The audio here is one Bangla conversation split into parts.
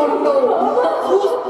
말한다고.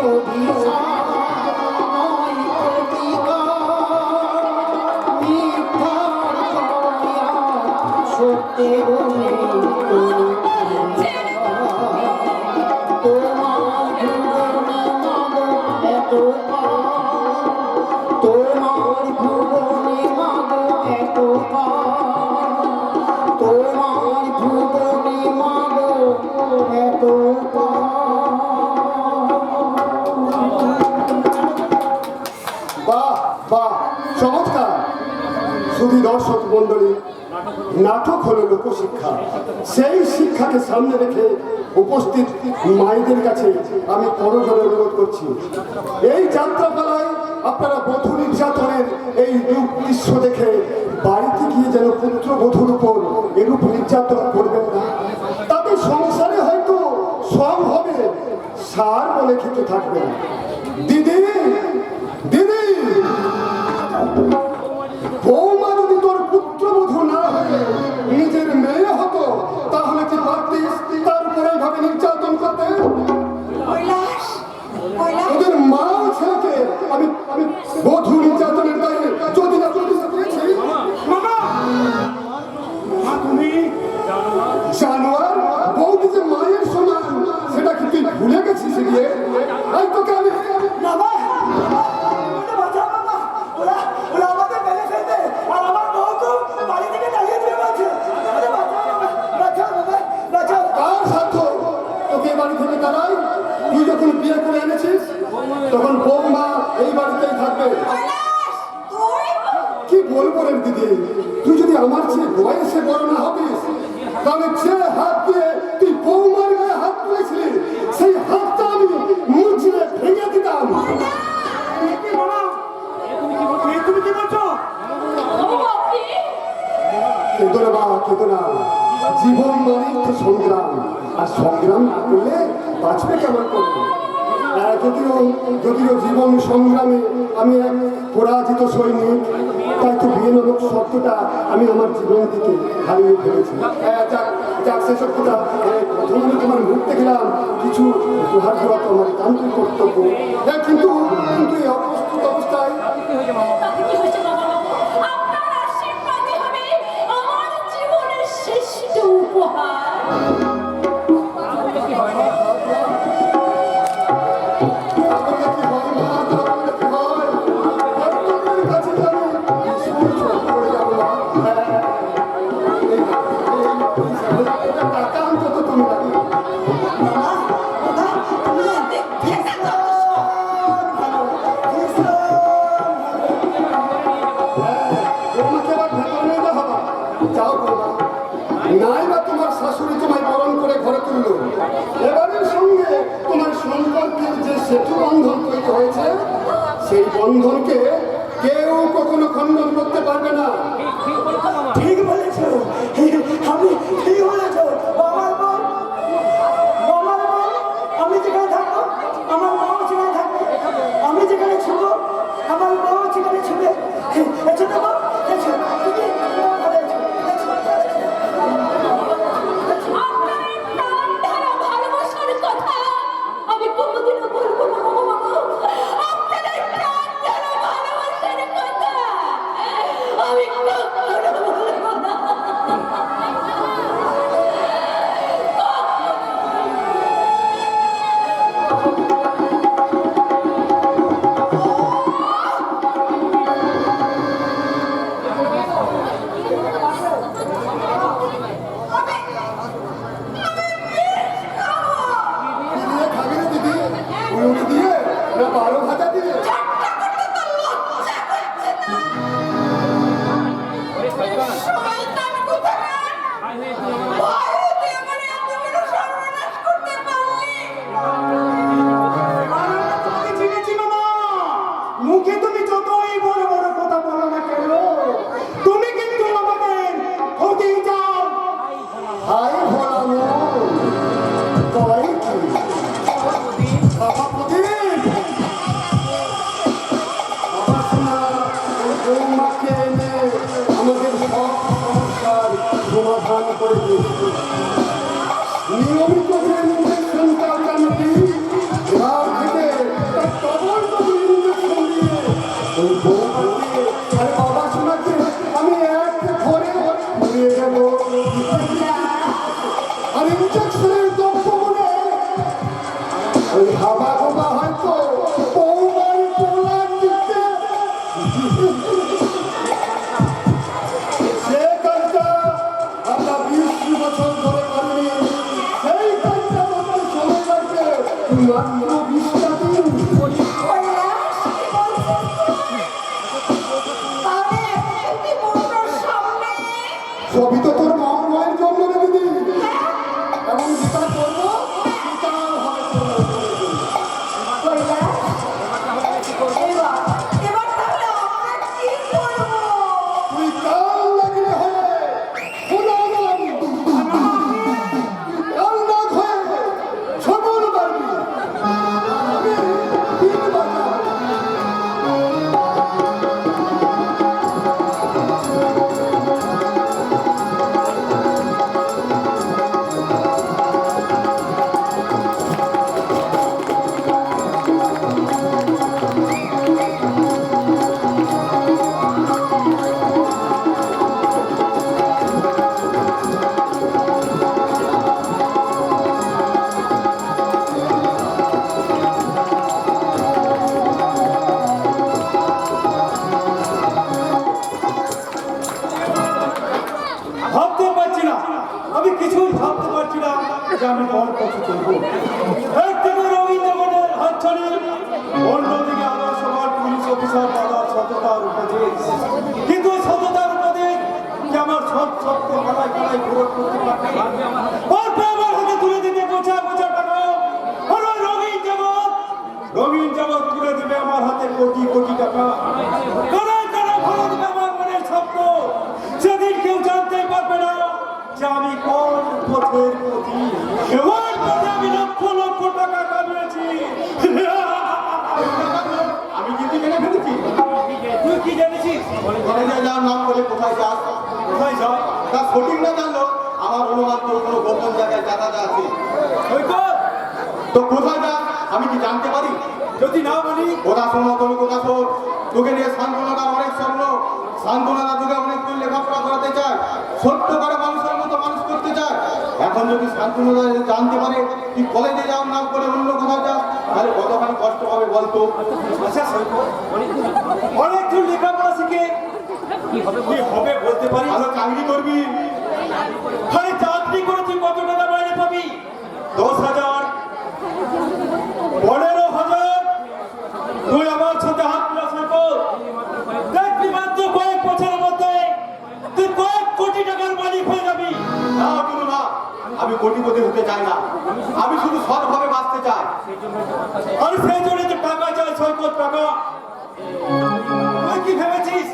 Thank you. সুধী দর্শক মন্ডলী, নাটক হলো লোকশিক্ষা। সেই শিক্ষাকে সামনে রেখে উপস্থিত মায়েদের কাছে আমি করজোরে অনুরোধ করছি। এই যাত্রাপালায় আপনারা বধূ নির্যাতনের এই রূপ দৃশ্য দেখে বাড়িতে গিয়ে যেন পুত্রবধূর উপর এরূপ নির্যাতন করবেন না। তাতে সংসারে হয়তো সব হবে, সার বলে খেতে থাকবেন। দিদি দিদি! 안녕. করলে বাঁচবে কেমন করবে যদিও যদিও জীবন সংগ্রামে আমি এক পরাজিত সৈনিক, তাই তো বিয়ে নামক শব্দটা আমি আমার জীবনের দিকে হারিয়ে ফেলেছি। হ্যাঁ, যাক সে শব্দটা হ্যাঁ, প্রথমে তোমার মুখ দেখলাম, কিছু উপহার দেওয়া তোমার তান্ত্রিক কর্তব্য। হ্যাঁ, কিন্তু কিন্তু এই অবস্থায় হয়েছে, সেই বন্ধনকে কেউ কখনো খণ্ডন করতে পারবে না। ঠিক বলেছ। আমি ঠিক বলেছ। আমার বোন আমার বোন আমি যেখানে থাকব আমার মাও সেখানে থাকবে আমি যেখানে ছিল আমার আমি পর কথা করব একদিকে রবীন্দ্রনাথের হাতছানি অন্যদিকে আমার সবার পুলিশ অফিসার দাদা সততার উপদেশ কিন্তু সততার উপদেশ যে আমার সব সত্য কালায় কালায় প্রয়োগ করতে পারবে? তুলে রঙিন রঙিন তুলে দেবে আমার টাকা। সেদিন কেউ জানতে পারবে না যে আমি কোন পথের প্রতি সঠিক না জানলো আমার অনুমান তোর কোনো গোপন জায়গায় জায়গা আছে। তো। কোথায় যাস আমি কি জানতে পারি? যদি না বলি। কথা শোনো তুমি কথা শোন। তোকে নিয়ে শান্তনার অনেক স্বপ্ন। শান্তনারা তোকে অনেক তুই লেখাপড়া করাতে চায় সত্য করে মানুষের মতো মানুষ করতে চায় এখন যদি শান্তনারা জানতে পারে তুই কলেজে যাওয়ার নাম করে অন্য কোথাও যাস তাহলে কতখানি কষ্ট হবে বলতো আচ্ছা অনেক দূর লেখাপড়া শিখে কি হবে বলতে পারি? ভালো চাকরি করবি। আরে চাকরি করে তুই কত টাকা মাইনে পাবি? দশ হাজার, পনেরো হাজার। তুই আমার সাথে হাত মিলাস কর। দেখবি মাত্র কয়েক বছরের মধ্যে তুই কয়েক কোটি টাকার মালিক হয়ে যাবি। না গুরু না, আমি কোটিপতি হতে চাই না। আমি শুধু সৎভাবে বাঁচতে চাই। আর সেই জন্য তো টাকা চাই, সৈকত টাকা। তুই কি ভেবেছিস?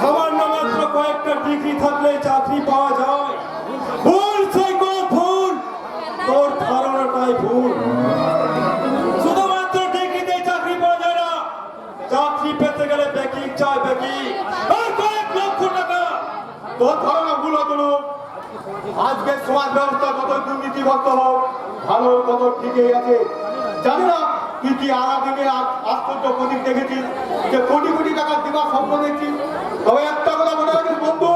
সামান্য মাত্র কয়েকটা ডিগ্রি থাকলে চাকরি পাওয়া যায়। ভুল সৈকত ভুল। তোর ধারণাটাই ভুল। শুধুমাত্র ডিগ্রিতে চাকরি পাওয়া যায় না। চাকরি পেতে গেলে বেকিং চাই আর কয়েক লক্ষ টাকা। তোর ধারণা ভুল হতো না। আজকের সমাজ ব্যবস্থা কত দুর্নীতিগ্রস্ত হোক, ভালো কত ঠিকই আছে। জানি না। কি আলাদিনের আশ্চর্য প্রদীপ দেখেছিস যে কোটি কোটি টাকা দিবার স্বপ্ন দেখছিস তবে একটা কথা মনে রাখিস বন্ধু,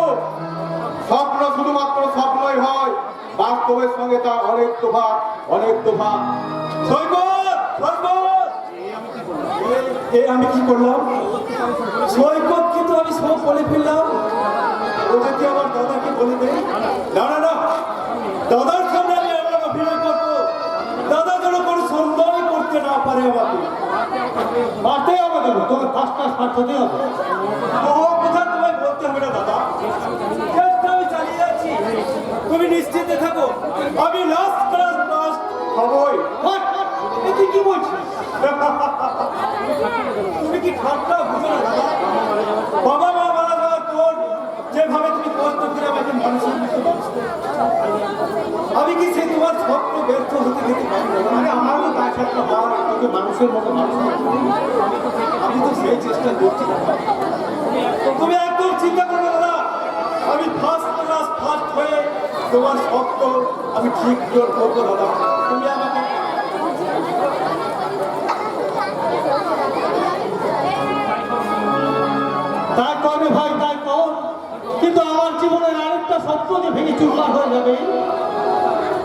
স্বপ্ন শুধুমাত্র স্বপ্নই হয়, বাস্তবের সঙ্গে তার অনেক তোফা অনেক তোফা। সৈকত আমি কি করলাম? সৈকত কিন্তু আমি সব বলে ফেললাম। ও যদি আমার দাদাকে বলে দেয়? না না। দাদার তুমি নিশ্চিন্তে থাকো। আমি তুই কি বলছিস? তুমি কি ঠাট্টা বুঝো না দাদা? বাবা, মা মারা যাওয়ার পর যেভাবে তুমি কষ্ট করে আমাকে মানুষের মতো আমি কি সে তোমার স্বপ্ন ব্যর্থ হতে দিতে পারি না? আমারও একটা হওয়ার তোকে মানুষের মতো মানুষ আমি তো সেই চেষ্টা করছি। তুমি একদম চিন্তা করো দাদা আমি ফার্স্ট ক্লাস ফার্স্ট হয়ে তোমার স্বপ্ন আমি ঠিক পূরণ করব, দাদা তুমি আমাকে তাই করবে ভাই, তাই কর কিন্তু আমার জীবনের আরেকটা স্বপ্ন যে ভেঙে চুরমার হয়ে যাবে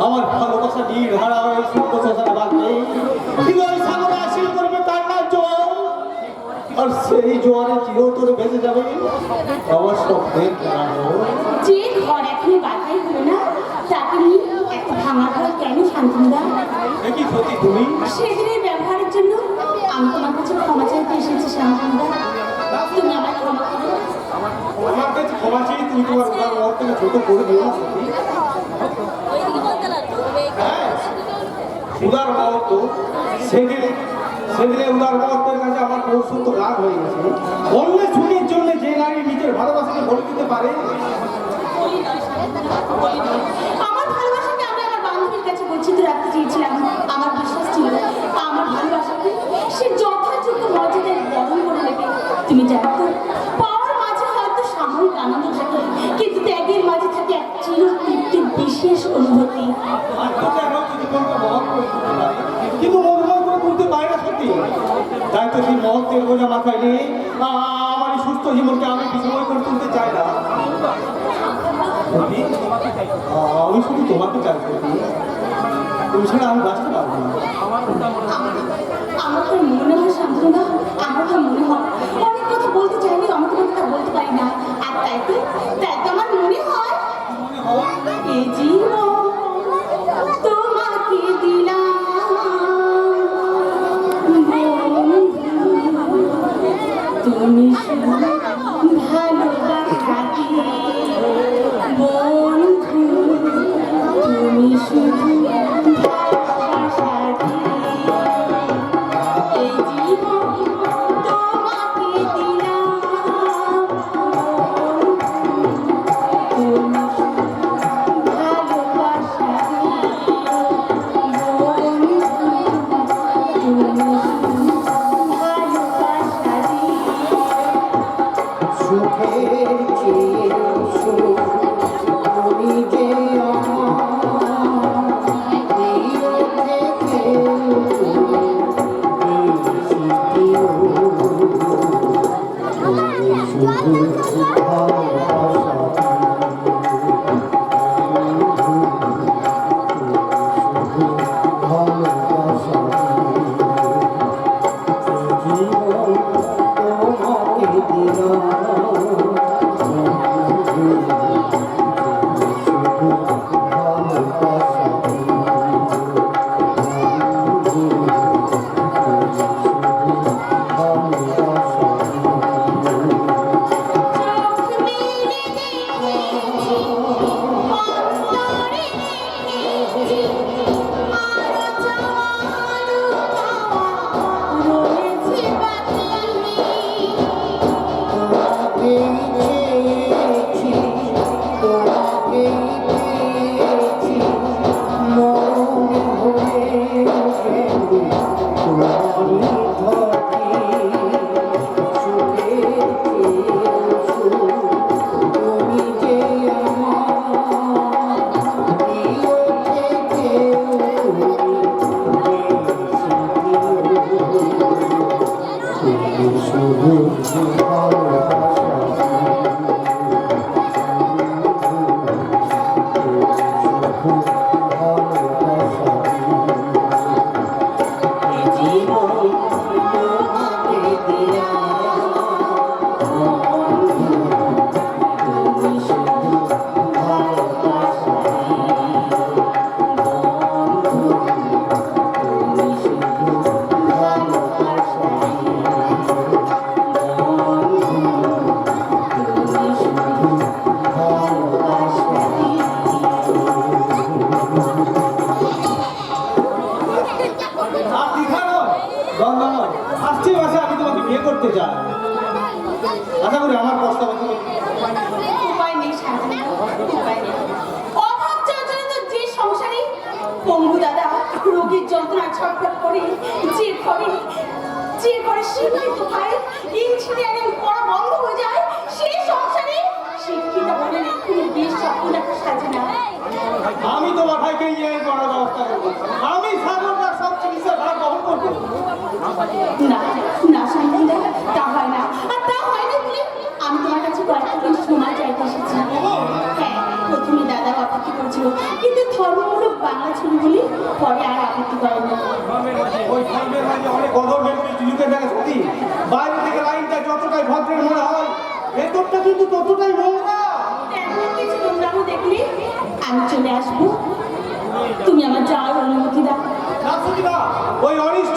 আমার ভালোবাসা নীল হারা হয়ে শুদ্ধ বাঁধবে হৃদয় সাগরে আসিল করবে কান্নার জোয়ার? আর সেই জোয়ারে চিরতরে ভেসে যাবে? আমার স্বপ্নের প্রাণ যে ঘর এখনও বাধাই হলো না তাকে নিয়ে ভাঙা ঘর কেন শান্তিদা কি সত্যি তুমি? সেদিনের ব্যবহারের জন্য আমি তোমার কাছে ক্ষমা চাইতে এসেছি শান্তিদা তুমি আমার ক্ষমা করো। আমার কাছে ক্ষমা চেয়ে তুমি তোমার ছোট করে দিও না উদার মহত্ব সেদিনে সেদিনে উদার মহত্বের কাছে আমার কৌশল রাগ হয়ে গেছে। অন্যের ছুটির জন্য যে নারী নিজের ভালোবাসাকে বলে দিতে পারে, আমার ভালোবাসাকে আমি আমার বান্ধবীর কাছে গচ্ছিত রাখতে চেয়েছিলাম, আমার বিশ্বাস ছিল আমার ভালোবাসাকে সে যথাযোগ্য মর্যাদায় বরণ করে নেবে। তুমি জানো মহৎ করে তুলতে পারে কিন্তু মনোবল করে তুলতে পারে না সত্যি। তাই তো সেই মহত্বের বোঝা মাথায় নিয়ে আমার সুস্থ জীবনকে আমি বিসময় করে তুলতে চাই না? আমি শুধু তোমাকে চাই তুমি ছাড়া আমি বাঁচতে পারব না। আমার মনে হয় শান্তনা আমার মনে হয়। অনেক কথা বলতে আমি তোমাকে তা বলতে পারি না। আর তাই তো তাই তো আমার মনে হয় এই জীবন 完成三 করতে চাই আশা করি আমার প্রস্তাব উপায় নেই যে সংসারে পঙ্গু দাদা রোগীর যন্ত্রণা ছটফট করে যে ঘরে যে ঘরে শিক্ষিত ভাই ইঞ্জিনিয়ারিং পড়া বন্ধ হয়ে যায় সেই সংসারে শিক্ষিত বলে কোনো বিয়ে স্বপ্ন দেখা সাজে না। আমি তোমার ভাইকে নিয়ে করার ব্যবস্থা করব। আমি সাগরদার সব চিকিৎসা ভার বহন করব। না না তা হয় না। আর তা হয় না বলে আমি তোমার কাছে কয়েকটা দিন সময় চাইতে এসেছি। হ্যাঁ প্রথমে দাদা আপত্তি করেছিল? কিন্তু ধর্মমূলক বাংলা ছবি বলি পরে আর আপত্তি করেন। না ওই ধর্মের মাঝে অনেক গভর্নমেন্ট যুগের দেখা সত্যি? বাইরে থেকে লাইনটা যতটাই ভদ্রের মনে হয় ভেতরটা কিন্তু ততটাই নোংরা। কিছু নোংরামো দেখলে আমি চলে আসব। তুমি আমার যাওয়ার অনুমতি দাও। না ওই অনিশ্চয়তার